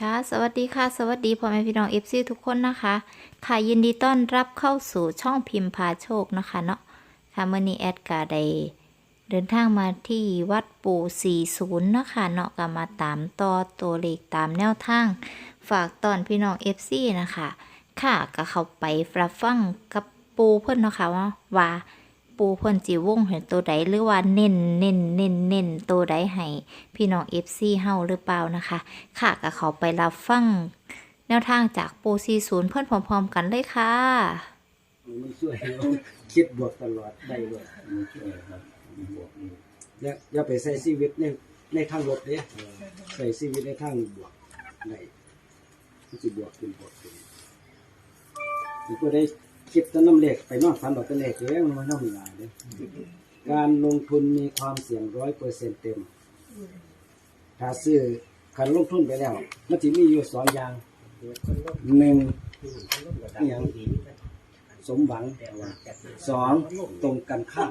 ค่ะ สวัสดีค่ะ สวัสดีพ่อแม่พี่น้องเอฟซีทุกคนนะคะ ค่ะยินดีต้อนรับเข้าสู่ช่องพิมพ์พาโชคนะคะเนาะค่ะเมื่อนี้แอดกาได้เดินทางมาที่วัดปู่40นะคะเนาะก็มาตามต่อตัวเลขตามแนวทาง ฝากตอนพี่น้องเอฟซีนะคะ ค่ะก็เข้าไปรับฟังกับปูเพิ่นเนาะคะว่าว่า ปูเพิ่นจีวงให้ตัวใดหรือว่าเน้นเน้นเน้นเน้นตัวใดให้พี่น้อง FC เฮาหรือเปล่านะคะ ค่ะก็เขาไปรับฟังแนวทางจากปู40เพื่อนพร้อมๆกันเลยค่ะ มันช่วยเราคิดบวกตลอดได้ด้วยอย่าอย่าไปใส่ชีวิตในในทางลบเด้ใส่ชีวิตในทางบวกได้มันจะบวกขึ้นบวกขึ้นมันก็ได้ คิดแต้นน้ำเล็กไปนอนฝันดอกแตะเล็กแล้วมันมาน้ำหลายเลยการลงทุนมีความเสี่ยงร้อยเปอร์เซ็นต์เต็ม ถ้าซื้อคันลงทุนไปแล้วมันจะมีอยู่สองอย่างหนึ่งอหย่างสมหวังสองตรงกันข้าม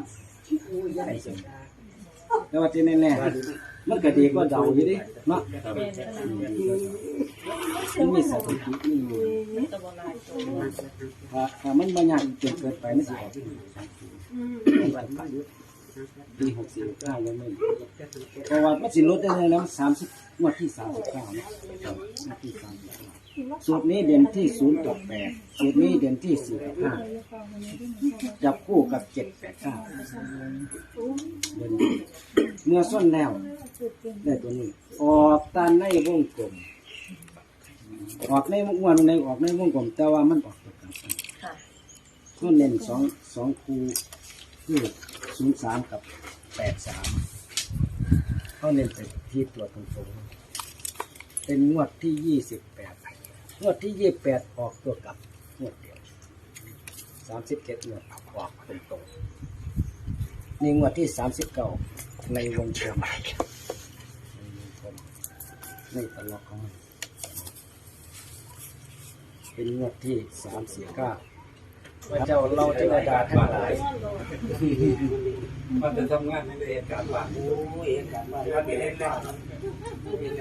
แต่ว่าที่แน่ๆ มันก็ดีกว่าเดาอยู่ดิเนาะมันมีสถิตินี่อยู่ถ้าถ้ามันบางอย่างจนเกินไปมันสิออกปีหกสี่เก้ายังไม่เพราะว่ามันสิลดได้เลยแล้วสามสิบงวดที่สามสิบเก้าเนาะงวดที่สามสิบเก้า สูตรนี้เด่นที่ศูนย์กับแปดสูตรนี้เด่นที่สี่กับห้าจับคู่กับเจ็ดแปดเก้าเด่นดีเมื่อส้นแล้ว ได้ตัวนี้ ออกตามในวงกลม ออกในวงกลมในออกในวงกลม แต่ว่ามันออกตัวกันก็เน้นสองสองคูคือศูนย์สามกับแปดสามเขาเน้นไปที่ตัวตรงๆเป็นงวดที่ยี่สิบแปด งวดที่ยี่แปดออกตัวกลับงวดเดียวสามสิบเจ็ดงวดออกตรงๆนี่งวดที่สามสิบเก้าในวงกลมในตลอดของมันเป็นงวดที่สามสี่เก้า พระเจ้าเราเทวดาทั้งหลายมันจะทำงานในเหตุการณ์บ้าน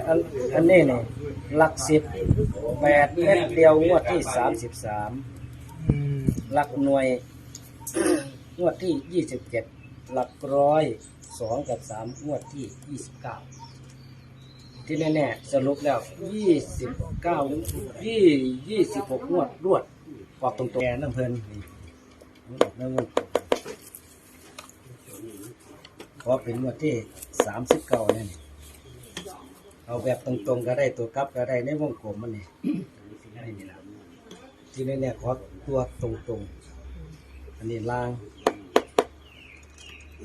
อันอันนี้นี่หลักสิบแปดเม็ดเดียวงวดที่สามสิบสามหลักหน่วยงวดที่ยี่สิบเจ็ดหลักร้อยสองกับสามงวดที่ยี่สิบเก้าที่แน่ๆสรุปแล้วยี่สิบเก้ายี่ยี่สิบหกงวดรวด ออกตรงๆแกน้ำเพลินนี่ออกน้ำเงินเพราะเป็นงวดที่สามสิบเก้าเนี่ยนี่เอาแบบตรงๆก็ได้ตัวกลับก็ได้ในวงกลมมันนี่นี่ละที่แน่ๆขอตัวตรงๆ อันนี้ล่าง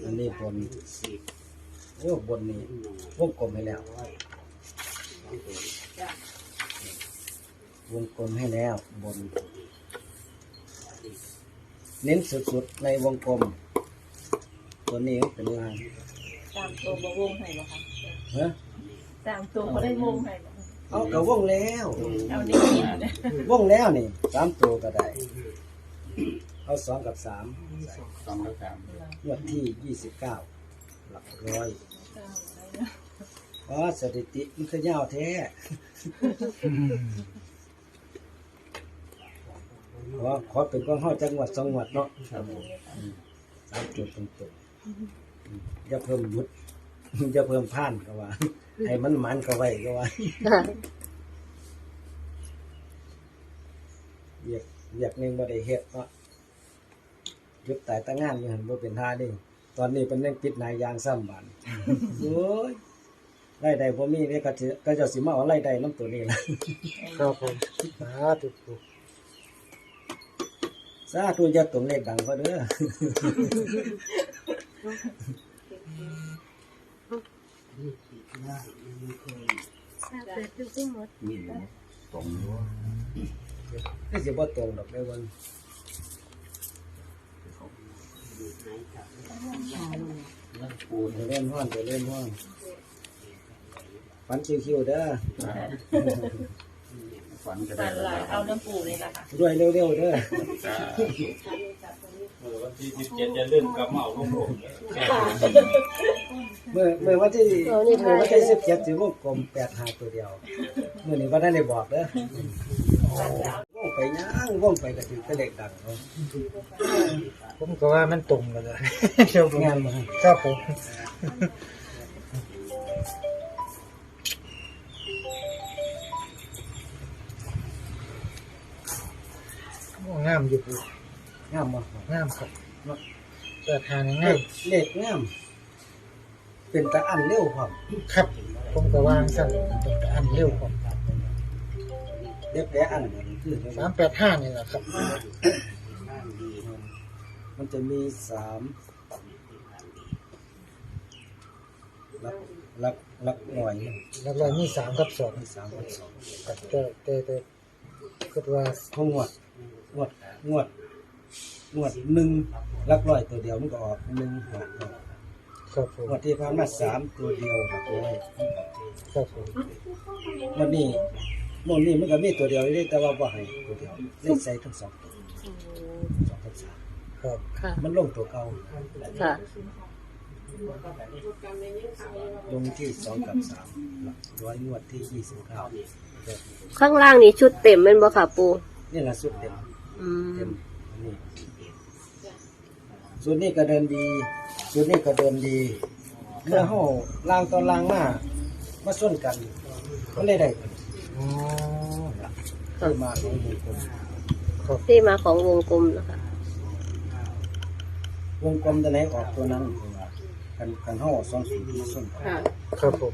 อันนี้บนโอ้บนนี้วงกลมให้แล้ว วงกลมให้แล้วบน เน้นสุดๆในวงกลม ตัวนี้เป็นล่างตามตัวบ่วงให้บ่คะเฮ้ยตามตัวเขาได้วงให้บ่เอากระวงแล้วเอานี่นะวงแล้วนี่สามตัวก็ได้ เอาสองกับสามสองแล้วสามงวดที่ยี่สิบเก้าหลักร้อยอ๋อสถิติมันคือยาวแท้ ขอขอเป็นก้อนห้อจังหวัดสองหวัดเนาะครับผมสามจุดตรงๆอืมอย่าเพิ่มยุดอย่าเพิ่มผ่านก็ว่า ให้มันมันก็ไว้ก็ว่าอยากอยากหนึงบ่ได้เฮ็ดเนาะหยุดแต่ตั้งงานอยู่หันบ่เป็นท่าเดิตอนนี้เป็นเรื่องปิดนายยางซ้ำบานโอ้ยไล่ใดบ่มีเนี่ยก็จะก็จะสิมาเอาไล่ใดน้ำตัวนี้ล่ะครับผมสาธุสาธุจะตัวเลขดังก็เด้อมีตรงรั้วก็สิบ่ตรงดอกได้อวันนั่นปูเดี๋ยวเล่นห้อนเดี๋ยวเล่นห้อนฝันคิวๆเด้อ ฝันก็ฝัได้นหลายเอาน้ำปูนี่ล่ะค่ะรวยเร็วๆเด้อจ้ารวันที่สิบเจ็ดจะเลื่อนกระเหมาของผมเมื่อเมื่อวันที่เมื่อวันที่สิบเจ็ดสิวงกลมแปดหาตัวเดียวเมื่อนี้วันนั้นได้บอกเด้อวงไปย่างวงไปก็ถือเป็นเลขดังเขาผมก็ว่ามันตรงกันเลยครับผมงานมาครับผม งามอยู่ปูงามมางามครับเปิดทางเลงามขเลขงาม เป็นตะอันเร็วครับครับ ผมก็วางสั่นเป็นแต่อันเร็วครับเด็กแต่อันนี้คือสามแปดห้านี่แหละครับ มันจะมีสามลักลักลักหน่อยแล้วก็มีสามกับสองมีสามกับสองครับแต่แต่แต่คิดว่าเขางวด งวดงวดงวดหนึ่งลักร้อยตัวเดียวมันก็ออกหนึ่งหาเนาะครับผมงวดที่ผ่านมาสามตัวเดียวหลักร้อยครับผมวันนี้งวดนี้มันก็มีตัวเดียวเลยแต่ว่าบ่ให้ตัวเดียวเล่นใส่ทั้งสองตัวสองกับสามครับค่ะ มันลงตัวเก่าค่ะ ลงที่สองกับสามหลักร้อยงวดที่ยี่สิบเก้าข้างล่างนี่ชุดเต็มเป็นบ่ค่ะปูนี่แหละสุดเต็ม อืเต็มมนี่ส่วนนี้ก็เดินดีส่วนนี้ก็เดินดีเมื่อห้าล่างตอนล่างมามาส่วนกันก็เลยได้กันอ๋อคือมาของวงกลมที่มาของวงกลมนะคะ วงกลมตัวไหนออกตัวนั้นคือว่ากันกันห้าสองสี่มาส่วนกันครับผม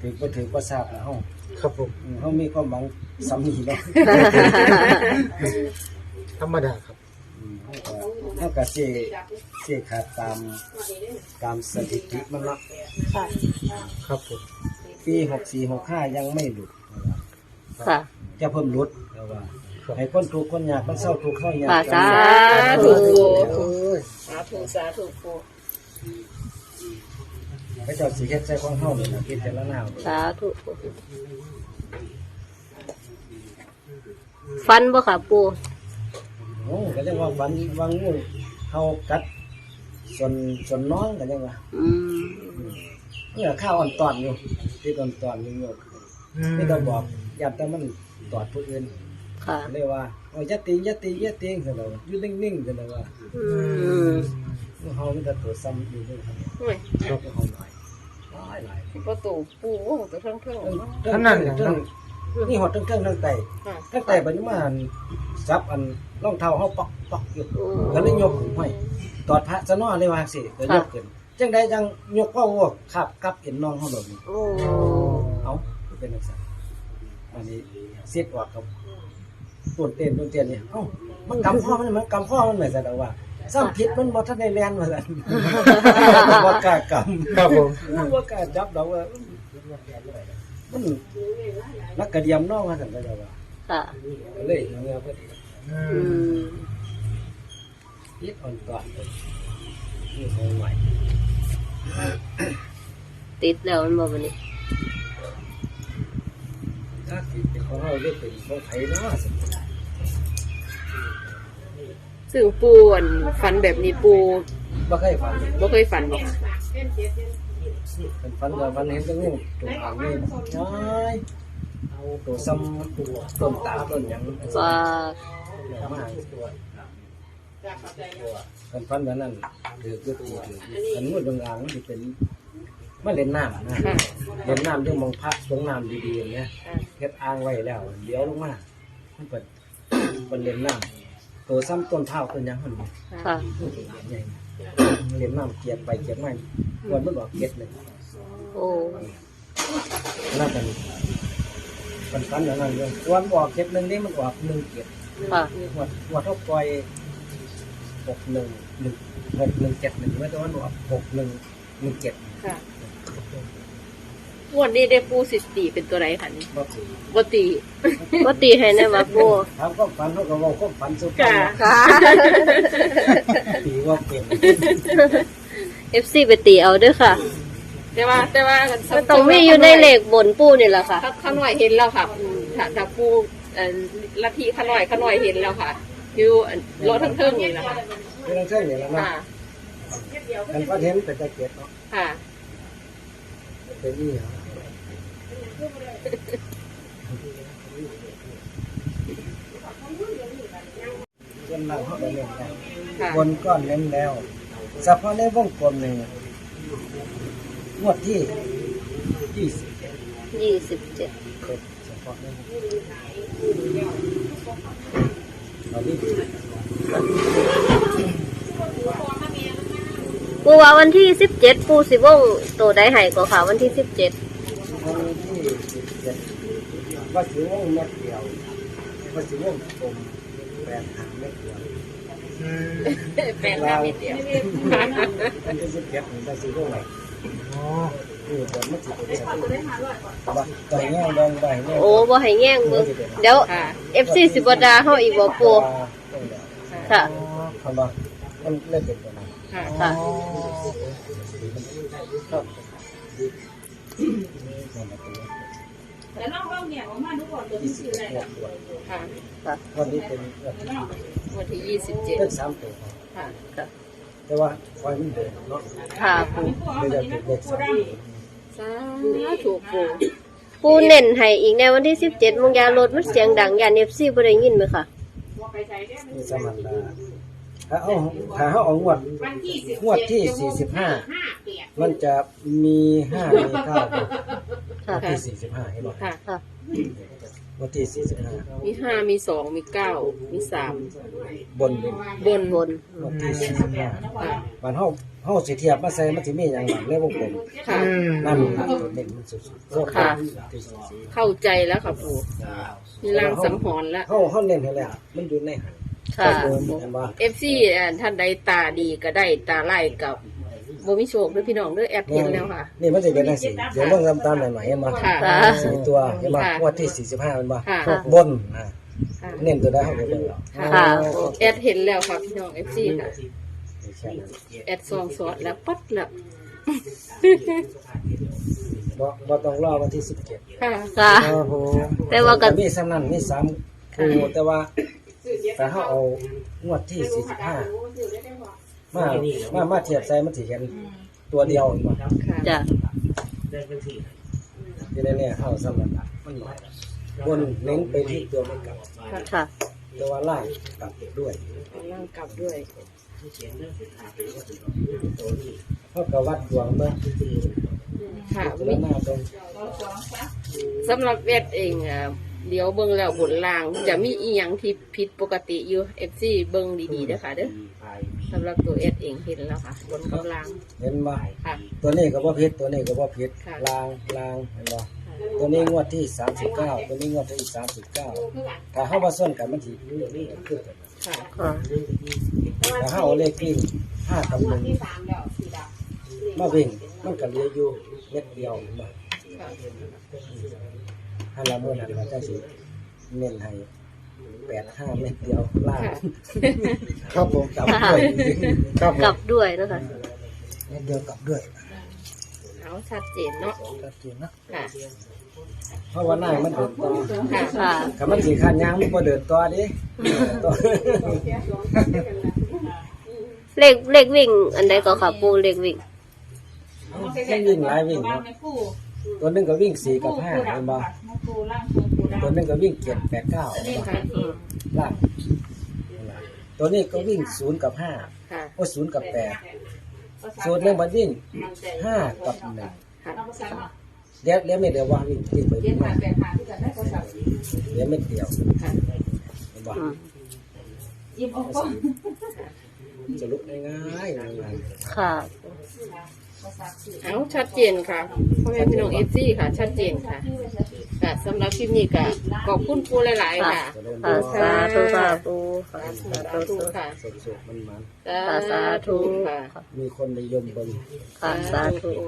ถือก็ถือก็ทราบนะห้าครับผมเขามีความหวัง สำนีเนาะธรรมดาครับอืมเขาก็เขาก็เสียเสียขาดตามตามสถิติมันเนาะครับผมปีหกสี่หกห้ายังไม่หลุดค่ะ จะเพิ่มลดแต่ว่าให้คนถูกข์คนยากมันเศร้าถูกข์เศร้ายากค่ะสาธุธุโอ้ยสาธุสาธุปูพระเจ้าสิเฮ็ดใจของเฮานี่นะพิจารณาสาธุ ฟันบ่ค่ะปูโอ้ก็เรียกว่าวันวังงูเฮากัดส่วนส่วนน้องก็เรียกว่าอืมเมื่อข้าวอ่อนตอนอยู่ที่ตอนตอนอยู่โยกอืมไม่ต้องบอกอย่าแต่มันตอดผู้อื่นค่ะเรียกว่าโอ้ยอย่าตีอย่าตีอย่าตีคือเราอยู่นิ่งๆคือเราว่าอืมเฮามันจะตัวซ้ำอยู่ด้วยครับโอ้ยครับเฮาหน่อยหลายหลายประตูปูโอ้โหตัวเครื่องเครื่องทั้งนั้นทั้ง นี่หอดทั้งเครื่องทั้งไตค่ะทั้งไตปัจจุบันซับอันรองเท้าเฮาปอกปอกอยู่อืมก็เลยยกขึ้นห้อยตอดพระสนอเลยว่าสิก็ยกขึ้นจังใดจังยกพ่อวัวขับกับเห็นน้องเฮาแบบนี้โอ้เอาเป็นจังซั่นอันนี้เสียดออกครับต้นเต้นต้นเต้นเนี่ยเอ้ามันกำพ่อมันมันกำพ่อมันเหมือนกันว่าซ้ำผิดมันบ่ทันได้แล่นว่าซั่นบ่กล้ากำครับผมบ่กล้าจับดอกว่า มันนักกระเดียมน้องว่าซั่นก็จะว่าค่ะก็เลยเงือพอดีอือืมมยิดอ่อนก่อนเลยนี่เขาใหม่ติดแล้วมันบ่บัดนี้ถ้าติดเป็นของเราเรียกเป็นของไทยเนาะสิซึ่งปูอันฝันแบบนี้ปูบ่เคยฝันบ่เคยฝันบ่ค่ะ เป็นฝันว่าฝันเห็นแตะงูตัวอ่างนี่น้อยเอาตัวซ้ำตัวต้นตาต้นยังว่ามาเป็นฝันแบบนั้นถือก็ตีถือกันงูดงอ่างมันสิเป็นมาเล่นน้ำนะเล่นน้ำยังมองพระตรงน้ำดีๆอย่างเงี้ยเฮ็ดอ่างไว้แล้วเลี้ยวลงมามันเปิดมันเล่นน้ำตัวซ้ำต้นเท้าต้นยังมันนี่ค่ะใหญ่ เล่นน้ำเกียดไปเกียดมาวันมันบอกเกียดเลยโอ้น่าจะมันฟันอย่างนั้นเลยวันบอกเกียดหนึ่งนี่มันออกหนึ่งเกียดค่ะหัวหัวเท่าปล่อยหกหนึ่งหนึ่งหกหนึ่งเจ็ดหนึ่งไม่ต้องวันบอกหกหนึ่งหนึ่งเจ็ดค่ะ งวันนี้ได้ปูสิตีเป็นตัวไรคะนี่บอกสิบ่ตีบ่ตีให้แน่ว่าปูถามก็ฝันเขาก็บอกก็ฝันสุดค่ะค่ะปีว่าเป็น FC ไปตีเอาเด้อค่ะ แต่ว่าแต่ว่ากันมันต้องมีอยู่ในเลขบนปูนี่แหละค่ะถ้าข้างหน่อยเห็นแล้วค่ะอืมถ้าถ้าปูเอ่อลัทธิขน่อยขน่อยเห็นแล้วค่ะอยู่อันรถทั้งเทิงนี่แหละค่ะเรื่องเส้นอย่างนั้นค่ะ มันก็เห็นเป็นตะเกียบเนาะค่ะเป็นนี่เหรอ เส้นหลังเขาไปเล่นแล้วค่ะบนก้อนเน้นแล้วเฉพาะในวงกลมหนึ่งงวดที่ยี่สิบยี่สิบเจ็ดเอ็ดเฉพาะในเราที่ปูว่าวันที่สิบเจ็ดปูสิวงตัวใดให้ก็ค่ะวันที่สิบเจ็ดวันที่สิบเจ็ด ว่าสิวงเม็ดเดียวว่าสิวงกลมแปดหางเม็ดเดียวแปดห้าเม็ดเดียววันที่สิบเจ็ดนี่ว่าสิวงอะไรอ๋อนี่ผมไม่ติดเลยว่าใบแง่ดองใบแง่โอ้บ่ให้แง่งเบิ่งเดี๋ยวค่ะ FC สิบ่ด่าเฮาอีกบ่ปูค่ะคำว่ามันเล่นเป็นตัวนั้นค่ะค่ะ ยี่สิบเอ็ดค่ะวันนี้เป็นวันที่วันที่ยี่สิบเจ็ดเลขสามตัวค่ะแต่ว่าไฟมันเดินเนาะค่ะปูเลยจะเป็นเลขสามสาธุปูปูเน้นให้อีกในวันที่สิบเจ็ดมงยารถมันเสียงดังยาน FC บ่ได้ยินไหมค่ะมีสมันดา ถ้าเอาถ้าเอาเอางวดงวดที่สี่สิบห้ามันจะมีห้ามีเก้าค่ะที่สี่สิบห้าให้บอกค่ะ ค่ะงวดที่สี่สิบห้ามีห้ามีสองมีเก้ามีสามบนบนบนงวดที่สี่สิบห้าค่ะมันเฮาเฮาสิเทียบมาใส่มันสิมีอย่างหลังเลยวงกลมค่ะ นั่นล่ะตัวเด่นมันสุดๆโคตรค่ะ ที่สุดเข้าใจแล้วค่ะปูมีรางสังหรณ์แล้วเฮาเฮาเน้นให้แล้วมันอยู่ในหัน ค่ะเห็นบ่เอฟซีท่านใดตาดีก็ได้ตาไล่กับบ่มีโชคด้วยพี่น้องด้วยแอปเห็นแล้วค่ะ นี่มันจะเป็นจังซี่เดี๋ยวเบิ่งตามๆหน่อยๆเห็นบ่ค่ะค่ะสี่ตัวเห็นบ่ค่ะงวดที่45เห็นบ่ค่ะบนอ่าค่ะเน้นตัวได้เฮาไปเบิ่งเอาค่ะแอดเห็นแล้วค่ะพี่น้องเอฟซีค่ะแค่นั้นแอดซองสอดแล้วปัดแล้วบ่บ่ต้องรอวันที่17ค่ะค่ะครับผมแต่ว่าก็มีสำนั้นมีสามคู่แต่ว่า แต่เฮาเอางวดที่45มามามาเทียบใส่มันสิเห็นตัวเดียวเห็นบ่ค่ะจ้ะที่แน่ๆเฮาสำนั้นมันน้อยบนเน้นไปที่ตัวไม่กลับค่ะแต่ว่าล่างกลับด้วยร่างกลับด้วยเฮาก็วัดดวงเบิ่งค่ะแล้วหน้าเบิ่งสำหรับแอดเองอะ เดี๋ยวเบิ่งแล้วบนล่าง จะมีอีหยังที่ผิดปกติอยู่เอฟซีเบิ่งดีๆเด้อค่ะเด้อสำหรับตัวแอดเองเห็นแล้วค่ะ บนกับล่างเห็นบ่ค่ะ ตัวนี้ก็บ่ผิดตัวนี้ก็บ่ผิดค่ะ ลางลางเห็นบ่ตัวนี้งวดที่ 39 ตัวนี้งวดที่ 39 ถ้าเฮาบ่ส่วนกันมันสิคือกันค่ะค่ะถ้าเฮาเอาเลขวิ่ง5กับ1มาวิ่งมันก็เหลืออยู่เม็ดเดียวเห็นบ่ค่ะ ถ้าเรามื้อนั้นก็จังสิเน้นให้85เม็ดเดียวล่างค่ะครับผมกลับด้วยครับผกลัมบด้วยนะคะเม็ดเดียวกลับด้วยเอาชัดเจนเนาะชัดเจนนะค่ะเพราะว่าหน้ามันเดินต่อค่ะค่ะถ้ามันสิคันยางมันบ่เดินต่อเดิต่อเลขเลขวิ่ง อันใดก็ค่ะปูเลขวิ่งมันวิ่งหลายวิ่งเนาะ ตัวหนึงก็วิ่งสี่กับห้าเห็นบ่ตัวหนึงก็วิ่งเจ็ดแปดเก้าเห็นบ่ค่ะล่างตัวนี้ก็วิ่งศูนย์กับห้าค่ะโอ้ศูนย์กับแปดส่วนหนึงมันวิ่งห้ากับหนึ่งค่ะ เดี๋ยวเดี๋ยวไม่เดี๋ยวว่าวิ่งวิ่งไปวิ่งมาเดี๋ยวไม่เดียวค่ะ เห็นบ่อืมจะลุกง่ายๆง่ายค่ะ เอาชัดเจนค่ะพ่อแม่พี่น้องเอฟซีค่ะ ชัดเจนค่ะค่ะสำหรับคลิปนี้ก็ขอบคุณปูหลาย ๆ ค่ะๆจะเริ่มค่ะดูสาธุค่ะปูค่ะสาสาธุธุค่ะสุกๆมันมันค่ะสาธุค่ะๆมีคนนิยมเบิ่งค่ะสาธุเ